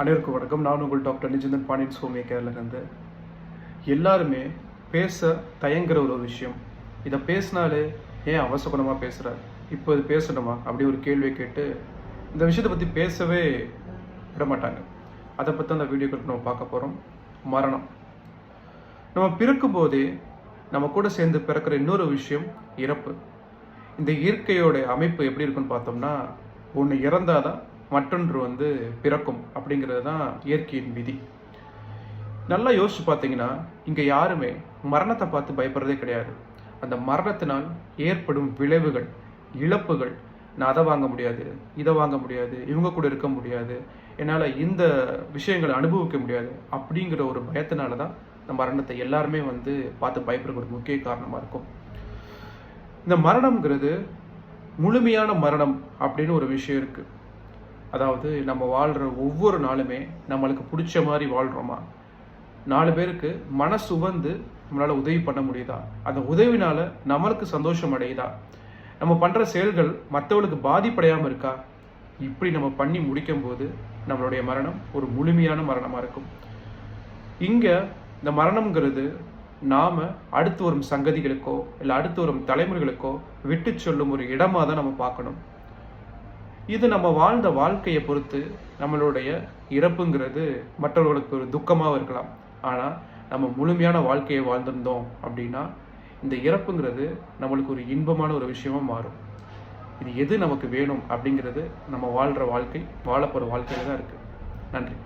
அனைவருக்கும் வணக்கம். நான் உங்கள் டாக்டர் நிஜந்தன் பாண்டியன் சோமிய கேரளிலேருந்து எல்லாருமே பேச தயங்குற ஒரு விஷயம். இதை பேசினாலே ஏன் அவசகுணமாக பேசுகிறார் இப்போ இது பேசணுமா? அப்படி ஒரு கேள்வியை கேட்டு இந்த விஷயத்தை பற்றி பேசவே விட மாட்டாங்க அதை பற்றி அந்த வீடியோக்களுக்கு நம்ம பார்க்க போகிறோம் மரணம். நம்ம பிறக்கும் போதே நம்ம கூட சேர்ந்து பிறக்கிற இன்னொரு விஷயம் இறப்பு. இந்த இயற்கையோட அமைப்பு எப்படி இருக்குன்னு பார்த்தோம்னா ஒன்று இறந்தாதான் மற்றொன்று வந்து பிறக்கும் அப்படிங்கிறது தான் இயற்கையின் விதி. நல்லா யோசிச்சு பார்த்தீங்கன்னா இங்கே யாருமே மரணத்தை பார்த்து பயப்படுறதே கிடையாது. அந்த மரணத்தினால் ஏற்படும் விளைவுகள் இழப்புகள் நான் அதை வாங்க முடியாது இதை வாங்க முடியாது இவங்க கூட இருக்க முடியாது என்னால் இந்த விஷயங்களை அனுபவிக்க முடியாது அப்படிங்கிற ஒரு பயத்தினால தான் இந்த மரணத்தை எல்லாருமே வந்து பார்த்து பயப்படுற ஒரு முக்கிய காரணமாக இருக்கும். இந்த மரணம்ங்கிறது முழுமையான மரணம் அப்படின்னு ஒரு விஷயம் இருக்குது அதாவது நம்ம வாழ்கிற ஒவ்வொரு நாளுமே நம்மளுக்கு பிடிச்ச மாதிரி வாழ்கிறோமா நாலு பேருக்கு மனசு வந்து நம்மளால் உதவி பண்ண முடியுதா? அந்த உதவினால் நம்மளுக்கு சந்தோஷம் அடையுதா? நம்ம பண்ணுற செயல்கள் மற்றவங்களுக்கு பாதிப்படையாமல் இருக்கா? இப்படி நம்ம பண்ணி முடிக்கும் போது நம்மளுடைய மரணம் ஒரு முழுமையான மரணமாக இருக்கும். இங்கே இந்த மரணம்ங்கிறது நாம் அடுத்து வரும் சங்கதிகளுக்கோ இல்லை அடுத்து வரும் தலைமுறைகளுக்கோ விட்டு சொல்லும் ஒரு இடமாக தான் நம்ம பார்க்கணும். இது நம்ம வாழ்ந்த வாழ்க்கையை பொறுத்து நம்மளுடைய இறப்புங்கிறது மற்றவர்களுக்கு ஒரு துக்கமாக இருக்கலாம். ஆனால் நம்ம முழுமையான வாழ்க்கையை வாழ்ந்திருந்தோம் அப்படின்னா இந்த இறப்புங்கிறது நம்மளுக்கு ஒரு இன்பமான ஒரு விஷயமா மாறும். இது எது நமக்கு வேணும் அப்படிங்கிறது நம்ம வாழ்கிற வாழ்க்கை வாழப்போகிற வாழ்க்கையில் தான் இருக்குது நன்றி.